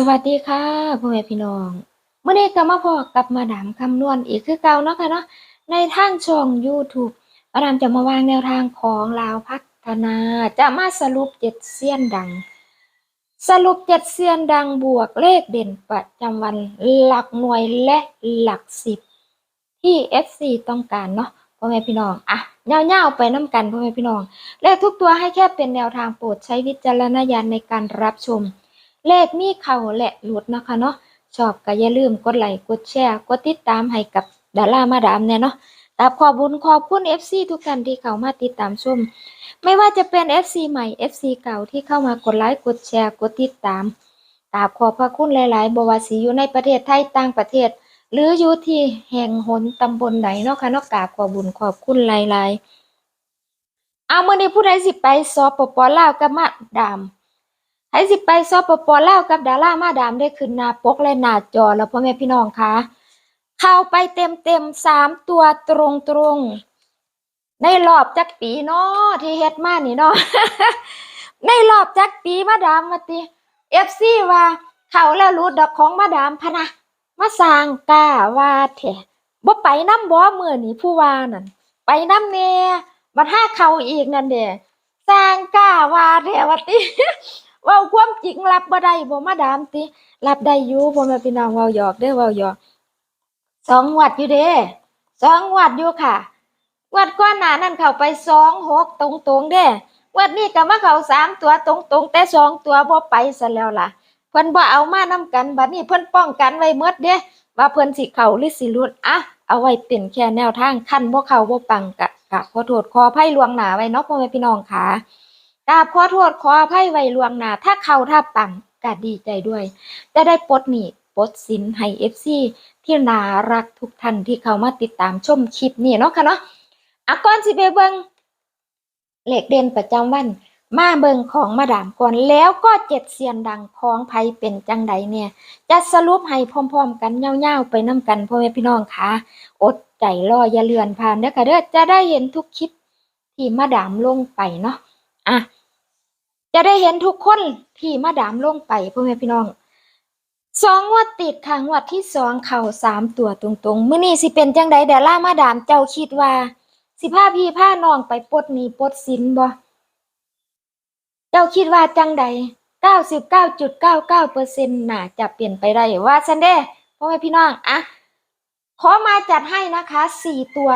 สวัสดีค่ะพ่อแม่พี่น้องเมื่อนี้ก็มาพอกับมาดามคำนวณอีกคือเก่าเนาะค่ะเนาะในทางช่อง YouTube มาดามจะมาวางแนวทางของลาวพัฒนา จะมาสรุปเจ็ดเสียนดัง สรุปเจ็ดเสียนดังบวกเลขเด่นประจำวันหลักหน่วยและหลักสิบ ที่ FC ต้องการเนาะพ่อแม่พี่น้องอะเงาๆไปน้ำกันพ่อแม่พี่น้อง เลขทุกตัวให้แค่เป็นแนวทางโปรดใช้วิจารณญาณในการรับชม เลขมีเข้าและหลุดนะคะเนาะชอบก็อย่าลืมกดไลค์กดแชร์กดติดตามให้กับดารามาดามเนี่ยเนาะกราบขอบุญขอบคุณ FC ทุกท่านที่เข้ามาติดตามชม ไม่ว่าจะเป็น FC ใหม่ FC เก่าที่เข้ามากดไลค์กดแชร์กดติดตามกราบขอบพระคุณหลายๆบวาสีอยู่ในประเทศไทยต่างประเทศ หรืออยู่ที่แห่งหนตำบลไหนเนาะค่ะนาะกาบขอบุญขอบคุณหลายๆเอาเมื้อนี้ผู้ใดสิไปสปปอลาวกับมาดาม ให้สิไปซอปปลาวกับดารามาดามได้ขึ้นหน้าปกและหน้าจอแล้วพ่อแม่พี่น้องคะเข้าไปเต็มเต็มสามตัวตรงตรงในรอบจักปีเนาะที่เฮ็ดมานี่เนาะในรอบจักปีมาดามมาติเอฟซีว่าเขาแล้วรู้ดอกของมาดามพะนะมาสร้างกาว่าแท้บ่ไปน้ำบ่เมื้อนี้ผู้ว่านั่นไปน้ำแน่มาถ้าเขาอีกนั่นเด้สร้างกาว่าแท้ว่าติ เว้าความจริงรับบ่ได้บ่มาดามติรับได้อยู่บ่แม่พี่น้องเว้าหยอกเด้อเว้าหยอกสองงวดอยู่เด้สองงวดอยู่ค่ะงวดก่อนหนานั้นเข้าไปสองหกตรงๆเด้งวดนี้ก็มาเข้าสามตัวตรงๆแต่สองตัวบ่ไปซะแล้วล่ะเพิ่นบ่เอามานํกันบัดนี้เพิ่นป้องกันไว้หมดเด้ว่าเพิ่นสิเข้าหรือสิลุดอะเอาไว้เป็นแค่แนวทางคันบ่เข้าบ่ปังกะกะขอโทษขออภัยล่วงหน้าไว้เนาะพ่อแม่พี่น้องค่ะ กราบขอโทษขออภัยไว้ล่วงหน้าถ้าเขาถ้าปังก็ดีใจด้วย จะได้ปลดหนี้ปลดสินให้เอฟซีที่น่ารักทุกท่านที่เข้ามาติดตามชมคลิปนี้เนาะค่ะเนาะอะก่อนสิไปเบิงเหลขเด่นประจำวัน มาเบิงของมาดามก่อนแล้วก็เจ็ดเสียนดังของไผเป็นจังใดเนี่ย จะสรุปให้พร้อมๆ กันยาๆไปน้ำกันพ่อแม่พี่น้องค่ะอดใจรออย่าเลือนผ่านเด้อค่ะเด้อจะได้เห็นทุกคลิปที่มาดามลงไปเนาะอะ จะได้เห็นทุกคนที่มาดามลงไปพ่อแม่พี่น้องสองงวดติดค่ะงวดที่สองเข่าสามตัวตรงๆมื้อนี้สิเป็นจังใดเดล่ามาดามเจ้าคิดว่า สิพาพี่พาน้องไปปดนี้ปดสินบ่เจ้าคิดว่าจังใดเก้าสิบเก้าจุดเก้าเก้าเปอร์เซ็นต์น่าจะเปลี่ยนไปได้ว่าซันเด้พ่อแม่พี่น้องอะขอมาจัดให้นะคะสี่ตัว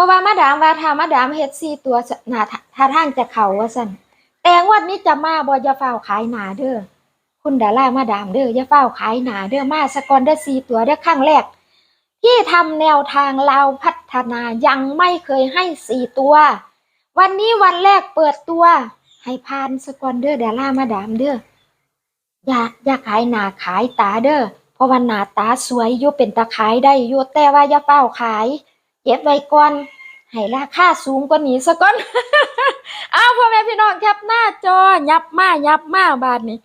ราะว่ามาดามว่าถ้ามาดามเฮ็ดสี่ตัวหนาท่าทางจะเข้าว่าซั่นแต่งวดนี้จะมาบ่อยาเฝ้าวขายหนาเด้อคุณดารามาดามเด้อย่าเฝ้าวขายหนาเด้อมาสกอนเด้อสี่ตัวเด้อครั้งแรก ที่ทำแนวทางลาพัฒนายังไม่เคยให้สี่ตัว วันนี้วันแรกเปิดตัว ให้พานสกอนเด้อดารามาดามเด้ออย่าอย่าขายหนาขายตาเด้อเพราะว่าหนาตาสวยยู่เป็นตาขายได้ยู่แต่ว่าอย่าเฝ้าวขาย เก็บไว้ก่อนให้ราคาสูงกว่านี้ซะก่อน อ้าวพ่อแม่พี่น้องแคปหน้าจอ ยับมายับมาบาดนี้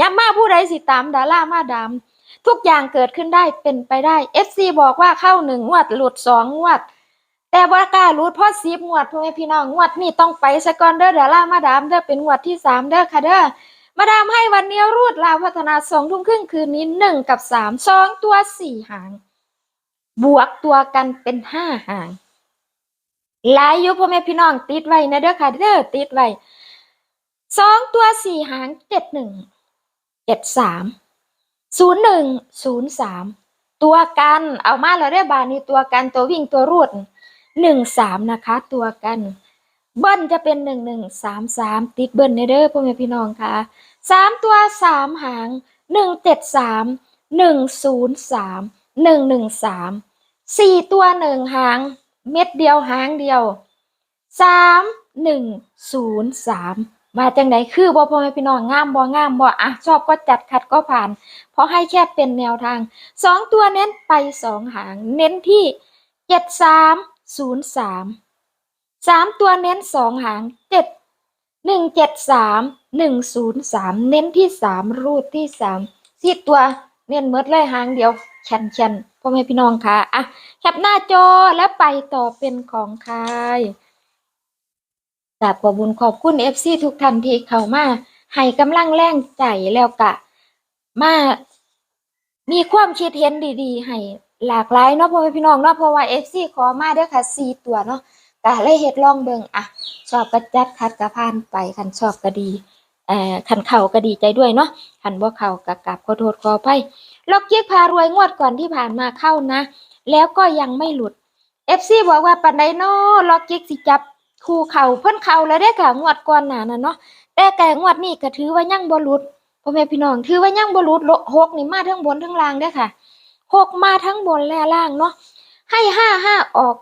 ยับมาผู้ใดสิตามดารามาดามทุกอย่างเกิดขึ้นได้เป็นไปได้ FC บอกว่าเข้าหนึ่งงวดหลุดสองงวด แต่ว่ากล้าหลุดพราะสิบงวดพ่อแม่พี่น้องงวดนี้ต้องไปซะก่อนเด้อดารามาดามเด้อเป็นงวดที่สามเด้อค่ะเด้อมาดามให้วันนี้รูดลาวพัฒนาสองทุ่มครึ่งคืนนี้หนึ่งกับสามสองตัวสี่หาง บวกตัวกันเป็นห้าหางหลายอยู่พ่อแม่พี่น้องติดไว้นะเด้อค่ะเด้อติดไว้สองตัวสี่หางเจ็ดหนึ่งเจ็ดสามศูนย์หนึ่งศูนย์สามตัวกันเอามาแล้วได้บานี้ตัวกันตัววิ่งตัวรูดหนึ่งสามนะคะ ตัวกัน เบิ้ลจะเป็นหนึ่งหนึ่งสามสามติดเบิ้ลในเด้อพ่อแม่พี่น้องค่ะสามตัวสามหางหนึ่งเจ็ดสามหนึ่งศูนย์สามหนึ่งหนึ่งสาม สี่ตัวหนึ่งหาง เม็ดเดียวหางเดียวสามหนึ่งศูนย์สามมาจังไหนคือบ่พ่อแม่พี่น้องงามบ่งามบ่อะชอบก็จัดขัดก็ผ่าน เพราะให้แค่เป็นแนวทางสองตัวเน้นไปสองหาง เน้นที่เจ็ดสามศูนย์สามสามตัวเน้นสองหางเจ็ดหนึ่งเจ็ดสามหนึ่งศูนย์สามเน้นที่สามรูดที่สามสี่ตัวเน้นเมดเลยหางเดียวแคนแคน พ่อแม่พี่น้องค่ะอะแคปหน้าจอแล้วไปต่อเป็นของใครกราบขอบุญขอบคุณเอฟซีทุกท่านที่เข้ามาให้กำลังแรงใจแล้วก็มามีความคิดเห็นดีๆ ให้หลากหลายเนาะพ่อแม่พี่น้องเนาะเพราะว่า FC ขอมาเด้อค่ะ4ตัวเนาะก็เลยเฮ็ดลองเบิงอะ ชอบก็จัดคัดก็ผ่านไปคันชอบก็ดีเอ่อคันเข้าก็ดีใจด้วยเนาะคันบ่เข้าก็กราบขอโทษขออภัย ล็อกเก๊กพารวยงวดก่อนที่ผ่านมาเข้านะ แล้วก็ยังไม่หลุด FC บอกว่าปันไดนาะล็อกเก๊กสิจับคู่เข่าเพิ่นเข่าแล้วได้ค่ะงวดก่อนหน้านั้นเนาะแต่แก่งวดนี้ก็ถือว่ายั่งบ่หลุดพ่อแม่พี่น้องถือว่ายั่งบ่หลุดโลหกนี่มาทั้งบนทั้งล่างเด้ค่ะหกมาทั้งบนและล่างเนาะให้ห้าห้าออก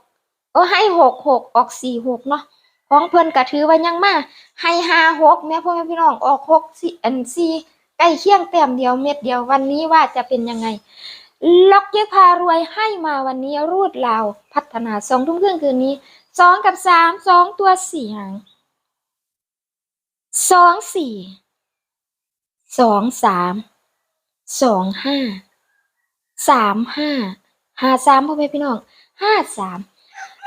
เออให้หกหกออกสี่หกเนาะของเพิ่นก็ถือว่ายังมาให้ห้าหกแม่พ่อแม่พี่น้องออกหกสี่อันสี่ ใกล้เคียงแต้มเดียวเม็ดเดียววันนี้ว่าจะเป็นยังไง ล็อกเยกพารวยให้มาวันนี้รูดลาวพัฒนาสองทุ่มครึ่งคืนนี้สองกับสามสองตัวสี่หางสองสี่สองสามสองห้าสามห้าห้าสามพ่อแม่พี่น้องห้าสาม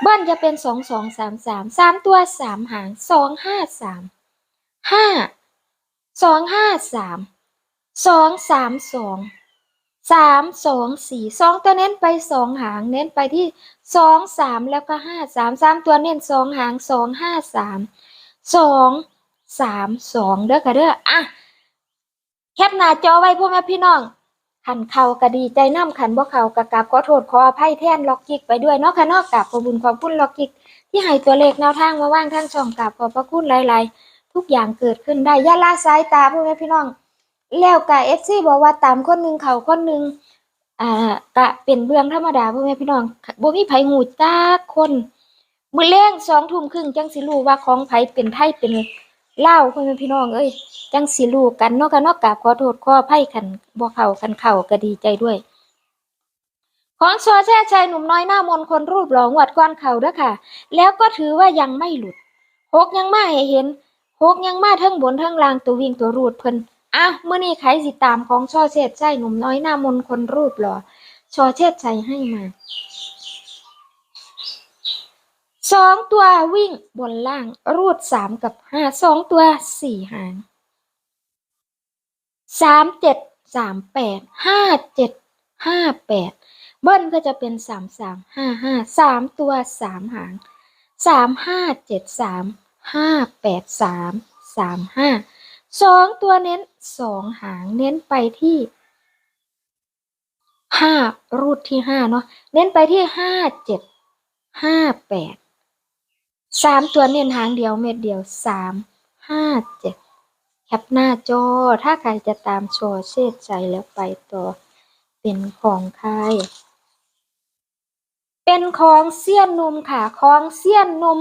เบิ้ลจะเป็นสองสองสามสามสามตัวสามหางสองห้าสามห้าสองห้าสาม สองสามสองสามสองสี่สองตัวเน้นไปสองหาง เน้นไปที่สองสามแล้วก็ห้าสามสามตัวเน้นสองหางสองห้าสามสองสามสองเด้อค่ะเด้ออะแคปหน้าจอไว้พ่อแม่พี่น้องขันเข่าก็ดีใจน้ำขันบ่เข่ากะกาบขอโทษขออภัยแทนล็อกกิกไปด้วยเนาะค่ะนอกกับขอบุญขอบคุณล็อกกิกที่ให้ตัวเลขแนวทางมาว่างทางช่องกับขอบพระคุณหลาย ๆ ทุกอย่างเกิดขึ้นได้ย่าละสายตาพ่อแม่พี่น้อง แล้วกะเอฟซีบอกว่าตามคนหนึ่งเขาคนหนึ่งอ่ากะเป็นเรื่องธรรมดาพ่อแม่พี่น้องบ่มีไผหูจักคน มือแลงสองทุ่มครึ่งจังสิรู้ว่าของไผเป็นไทยเป็นเลาพ่อแม่พี่น้องเอ้ยจังสิรู้กันเนาะกันเนาะกราบขอโทษขออภัยคันบ่เข้าคันเข้าก็ดีใจด้วย ของชอแช่ชัยหนุ่มน้อยหน้ามนคนรูปหล่องวดก้อนเข่าด้อค่ะ แล้วก็ถือว่ายังไม่หลุดหกยังมาให้เห็นหกยังมาเทั้งบนเทั้งล่างตัววิ่งตัวรูดเพิ่น อะเมื่อนี้ใครสิตามของช่อเชษใจหนุ่มน้อยหน้ามนคนรูปหล่อช่อเชษใจให้มาสองตัววิ่งบนล่างรูดสามกับห้าสองตัวสี่หางสามเจ็ดสามแปดห้าเจ็ดห้าแปดเบิ้ลก็จะเป็นสามสามห้าห้าสามตัวสามหางสามห้าเจ็ดสามห้าแปดสามสามห้า สองตัวเน้นสองหางเน้นไปที่ห้ารูดที่ห้าเนาะเน้นไปที่ห้าเจ็ดห้าแปดสามตัวเน้นหางเดียวเม็ดเดียวสามห้าเจ็ดแคปหน้าจอ ถ้าใครจะตามโชว์เชษใจแล้วไปต่อ เป็นของใครเป็นของเสี้ยนนมค่ะ ของเสี้ยนนม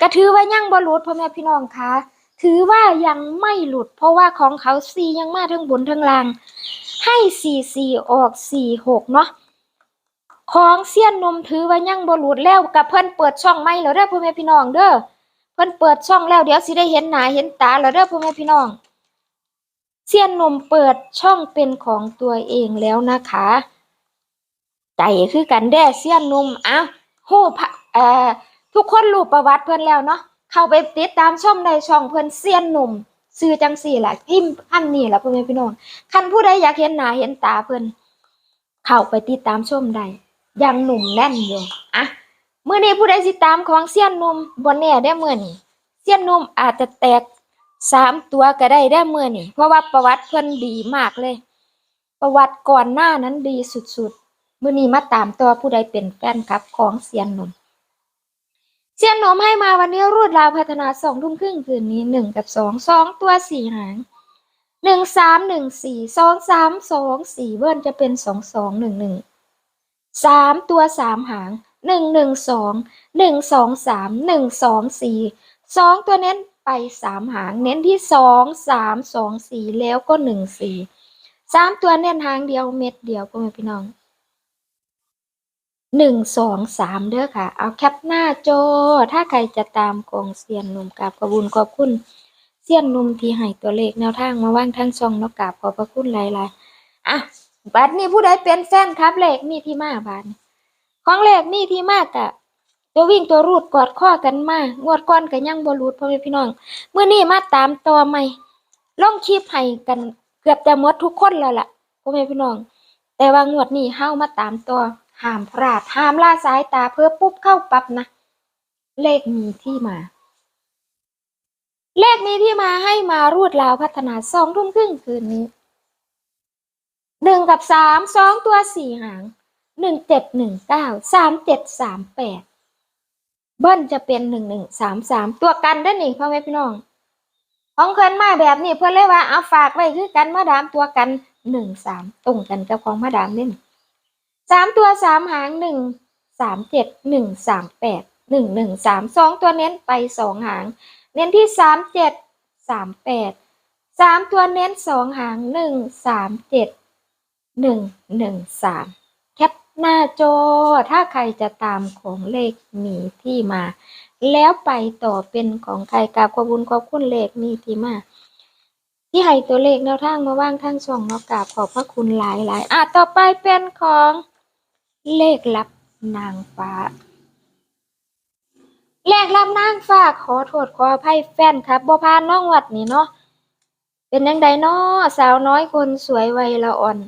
ก็ถือไว่ายังบรุษพ่อแม่พี่น้องค่ะ ถือว่ายังไม่หลุด เพราะว่าของเขาซียังมาทั้งบนทั้งล่าง ให้สี่สี่ออกสี่หกเนาะของเสี้ยนนมถือว่ายังบหลุดแล้วกับเพิ่อนเปิดช่องใหม่แล้วเด้อพ่อแม่พี่น้องเด้อเพิ่อนเปิดช่องแล้วเดี๋ยวสิได้เห็นหน้าเห็นตาแล้วเด้อพ่อแม่พี่น้อง เสี้ยนนมเปิดช่องเป็นของตัวเองแล้วนะคะใจคือกันแด้เสี้ยนนมอ้าวฮู้พะเอ่อทุกคนรู้ประวัติเพิ่อนแล้วเนาะ เข้าไปติดตามช่องในช่องเพิ่อนเซียนหนุ่มซื้อจังสี่แหละพิมพ์อันนี้แหละพ่อแม่พี่น้องคันผู้ใดอยากเห็นหน้าเห็นตาเพิ่อนเข้าไปติดตามชมได้ยังหนุ่มแน่นอยู่อะเมื้อนี้ผู้ใดสิตามของเซียนหนุ่มบ่แน่ได้อมื้อนี้เซียนหนุ่มอาจจะแตกสามตัวก็ได้ได้อมื้อนี้เพราะว่าประวัติเพิ่อนดีมากเลย ประวัติก่อนหน้านั้นดีสุดๆมื้อนี้มาตามต่อผู้ใดเป็นแฟนคลับของเซียนหนุ่ม เสียนหนมให้มาวันนี้รูดราวพัฒนาสองทุ่มครึ่งคืนนี้หนึ่งกับสองสองตัวสี่หางหนึ่งสามหนึ่งสี่สองสามสองสี่เบิ้ลจะเป็นสองสองหนึ่งหนึ่งสามตัวสามหางหนึ่งหนึ่งสองหนึ่งสองสามหนึ่งสองสี่สองตัวเน้นไปสามหาง เน้นที่สองสามสองสี่แล้วก็หนึ่งสี่สามตัวเน้นหางเดียวเม็ดเดียวก็ไม่พี่น้อง หนึ่งสองสามเด้อค่ะ เอาแคปหน้าจอ ถ้าใครจะตามกองเซียนหนุ่มกราบขอบุญขอบคุณเซียนหนุ่มที่ให้ตัวเลขแนวทางมาว่างทั้งช่องเนกกราบขอบพระคุณหลายๆอะบัดนี้ผู้ใดเป็นแฟนครับเลขมีที่มาบาดนี้ของเลขมีที่มากะตัววิ่งตัวรูดกอดข้อกันมางวดก้อนกันยังบ่รูดพ่อแม่พี่น้องเมื่อนี้มาตามตัวใหม่ลงคลิปให้กันเกือบจะหมดทุกคนแล้วล่ะพ่อแม่พี่น้อง แต่ว่างวดนี้เฮามาตามต่อ ห้ามพลาดห้ามล่าสายตาเพื่อปุ๊บเข้าปั๊บนะ เลขมีที่มา เลขมีที่มาให้มารูดราวพัฒนาสองทุ่มครึ่งคืนนี้หนึ่งกับสามสองตัวสี่หางหนึ่งเจ็ดหนึ่งเก้าสามเจ็ดสามแปดเบิ้ลจะเป็นหนึ่งหนึ่งสามสามตัวกันได้หนิพ่อแม่พี่น้อง ของเพิ่นมาแบบนี้เพื่อนเลยว่าเอาฝากไว้คือกันมาดามตัวกันหนึ่งสามตรงกันกับของมาดามนี่ สามตัวสามหางหนึ่งสามเจ็ดหนึ่งสามแปดหนึ่งหนึ่งสามสองตัวเน้นไปสองหาง เน้นที่สามเจ็ดสามแปดสามตัวเน้นสองหางหนึ่งสามเจ็ดหนึ่งหนึ่งสามแคปหน้าจอ ถ้าใครจะตามของเลขมีที่มา แล้วไปต่อเป็นของใครกราบขอบคุญขอบคุณเลขมีที่มาที่ให้ตัวเลขแนวทางมาว่างทางช่องเนาะกราบขอบพระคุณหลายหลายๆอะต่อไปเป็นของ เลขลับนางฟ้า เลขลับนางฟ้าขอโทษขออภัยแฟนครับบ่พานน้องวัดนี่เนาะ เป็นยังไงเนาะสาวน้อยคนสวยวัยละอ่อน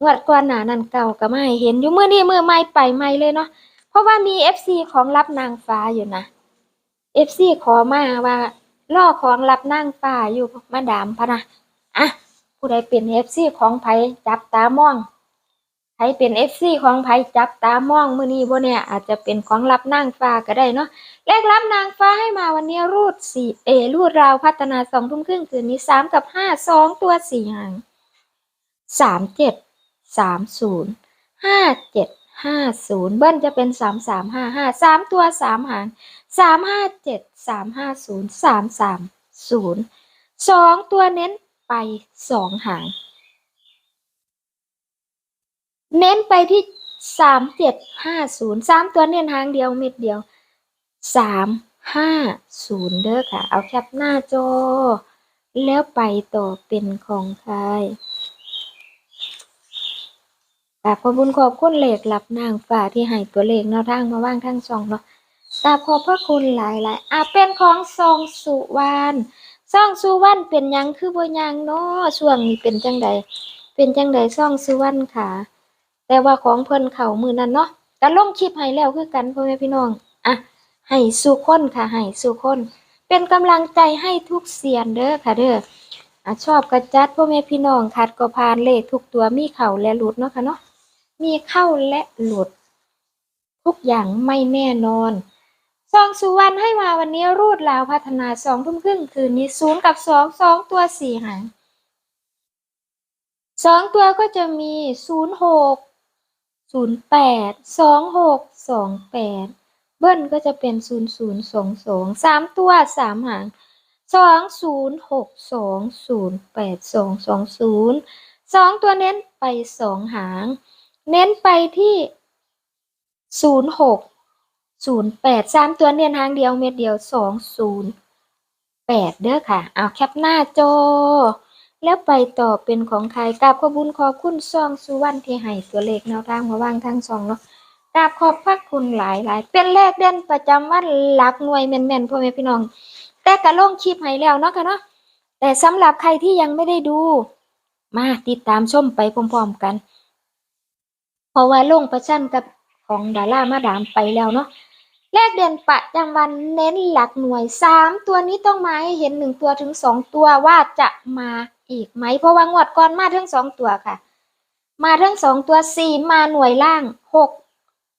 งวดก่อนหนานันเก่าก็ไม่เห็นอยู่มือนี้มือใหม่ไปใหม่เลยเนาะ เพราะว่ามี FC ของรับนางฟ้าอยู่นะ FC ขอมาว่าล่อของรับนางฟ้าอยู่มาดามพะนะอะผู้ใดเป็น FC ของไผจับตามอง ไผเป็น FC ของไผจับตามองมือนี้บ่เนี่ยอาจจะเป็นของรับนางฟ้าก็ได้เนาะเลขรับนางฟ้าให้มาวันนี้รูดสี่เอรูดราวพัฒนาสองทุ่มครึ่งคืนนี้สามกับห้าสองตัวสี่หางสามเจ็ดสามศูนย์ห้าเจ็ดห้าศูนย์เบิ้ลจะเป็นสามสามห้าห้าสามตัวสามหางสามห้าเจ็ดสามห้าศูนย์สามสามศูนย์สองตัวเน้นไปสองหาง เน้นไปที่สามเจ็ดห้าศูนย์สามตัวเน้นหางเดียวเม็ดเดียวสามห้าศูนย์เด้อค่ะ เอาแคปหน้าจอ แล้วไปต่อเป็นของใครกราบขอบคุญขอบคุณเหลขหลับนางฟ้าที่ให้ตัวเลขแนวทางมาว่างทางช่องเนาะกราบขอบพระคุณหลายหลายๆอะเป็นของซองสุวรรณซองสุวรรณเป็นยังคือบ่หยังเนาะช่วงนี้เป็นจังใดเป็นจังใดซองสุวรรณค่ะ แต่ว่าของเพิ่นเข้ามือนั้นเนาะก็ลงคลิปให้แล้วคือกันพ่อแม่พี่น้องอะให้สู่คนค่ะให้สู่คน เป็นกำลังใจให้ทุกเสียนเด้อค่ะเด้ออะชอบกระจัดพ่อแม่พี่น้องคัดก็ผ่านเลขทุกตัวมีเข้าและหลุดเนาะค่ะเนาะมีเข้าและหลุด ทุกอย่างไม่แน่นอนซองสุวรรณให้มาวันนี้รูดลาวพัฒนาสองทุ่มครึ่งคืนนี้ศูนย์กับสองสองตัวสี่หางสองตัวก็จะมีศูนย์หก ศูนย์แปดสองหกสองแปดเบิ้ลก็จะเป็นศูนย์ศูนย์สองสองสามตัวสามหางสองศูนย์หกสองศูนย์แปดสองสองศูนย์สองตัวเน้นไปสองหาง เน้นไปที่ศูนย์หกศูนย์แปดสามตัวเน้นหางเดียวเม็ดเดียวสองศูนย์แปดเด้อค่ะ เอาแคปหน้าจอ แล้วไปต่อเป็นของใครกราบขอบุญขอบคุณซองสุวรรณที่ให้ตัวเลขแนวทางมาวางทางซองเนาะกราบขอบพระคุณหลายหลายเป็นเลขเด่นประจำวันหลักหน่วยแม่นๆพ่อแม่พี่น้อง แต่กระล่งคลิปให้แล้วเนาะค่ะเนาะแต่สำหรับใครที่ยังไม่ได้ดู มาติดตามชมไปพร้อมๆกัน เพราะว่าลงประชันกับของดารามาดามไปแล้วเนาะเลขเด่นประจำวันเน้นหลักหน่วยสามตัวนี้ต้องมาให้เห็นหนึ่งตัวถึงสองตัวว่าจะมา อีกไหม เพราะว่างวดก่อนมาทั้งสองตัวค่ะ มาทั้งสองตัวสี่มาหน่วยล่างหก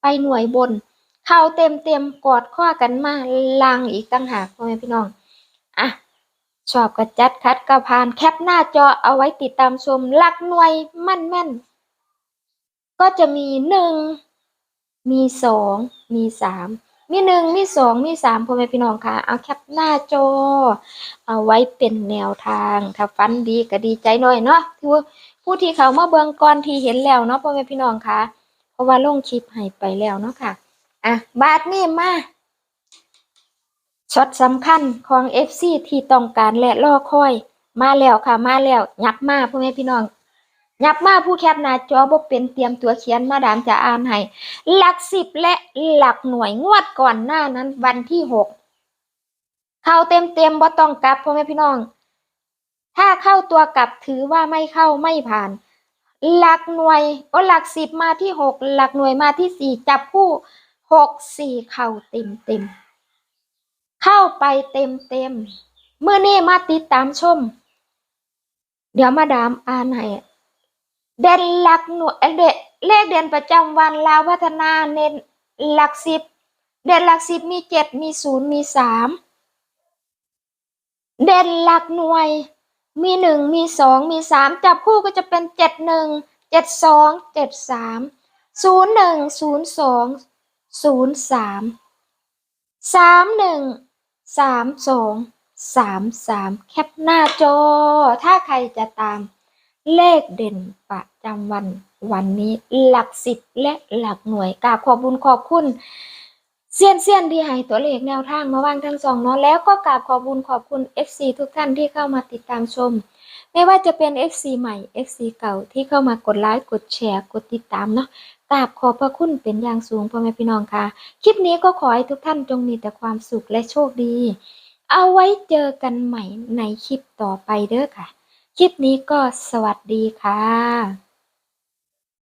ไปหน่วยบน เข้าเต็มเต็มกอดข้อกันมาลังอีกตั้งหากพ่อแม่พี่น้องอะชอบกระจัดคัดกระพานแคปหน้าจอเอาไว้ติดตามชมหลักหน่วยมั่นแม่น ก็จะมีหนึ่งมีสองมีสาม มีหนึ่งมีสองมีสามพ่อแม่พี่น้องค่ะ เอาแคปหน้าจอ เอาไว้เป็นแนวทาง ถ้าฟันดีก็ดีใจหน่อยเนาะที่ว่าผู้ที่เขามาเบิ่งก่อนที่เห็นแล้วเนาะพ่อแม่พี่น้องค่ะ เพราะว่าลงคลิปให้ไปแล้วเนาะค่ะ อะ บาทนี่มาช็อตสำคัญของ FC ที่ต้องการและรอคอย มาแล้วค่ะ มาแล้วยับมาพ่อแม่พี่น้อง ยับมาผู้แคปหน้าจอบ่เป็นเตรียมตัวเขียนมาดามจะอ่านให้หลักสิบและหลักหน่วยงวดก่อนหน้านั้นวันที่หกเข้าเต็มเต็มบ่ต้องกลับพ่อแม่พี่น้อง ถ้าเข้าตัวกลับถือว่าไม่เข้าไม่ผ่าน หลักหน่วยโอหลักสิบมาที่หกหลักหน่วยมาที่สี่จับคู่หกสี่เข้าเต็มเต็มเข้าไปเต็มเต็มเมื่อนี้มาติดตามชม เดี๋ยวมาดามอ่านให้ เด่นหลักหน่วยเเลขเด่นประจำวันลาวพัฒนาเน้นหลักสิบ เด่นหลักสิบมีเจ็ดมีศูนย์มีสามเด่นหลักหน่วย มีหนึ่งมีสองมีสามจับคู่ก็จะเป็นเจ็ดหนึ่งเจ็ดสองเจ็ดสามศูนย์หนึ่งศูนย์สองศูนย์สามสามหนึ่งสามสองสามสามแคปหน้าจอ ถ้าใครจะตาม เลขเด่นประจำวันวันนี้หลักสิบและหลักหน่วยกราบขอบบุญขอบคุณเซียนเซียนที่ให้ตัวเลขแนวทางมาวางทั้งสองเนาะแล้วก็กราบขอบุญขอบคุณ FC ทุกท่านที่เข้ามาติดตามชม ไม่ว่าจะเป็น FC ใหม่ FC เก่าที่เข้ามากดไลค์กดแชร์กดติดตามเนาะกราบขอบพระคุณเป็นอย่างสูงพ่อแม่พี่น้องค่ะ คลิปนี้ก็ขอให้ทุกท่านจงมีแต่ความสุขและโชคดี เอาไว้เจอกันใหม่ในคลิปต่อไปเด้อค่ะ คลิปนี้ก็สวัสดีค่ะ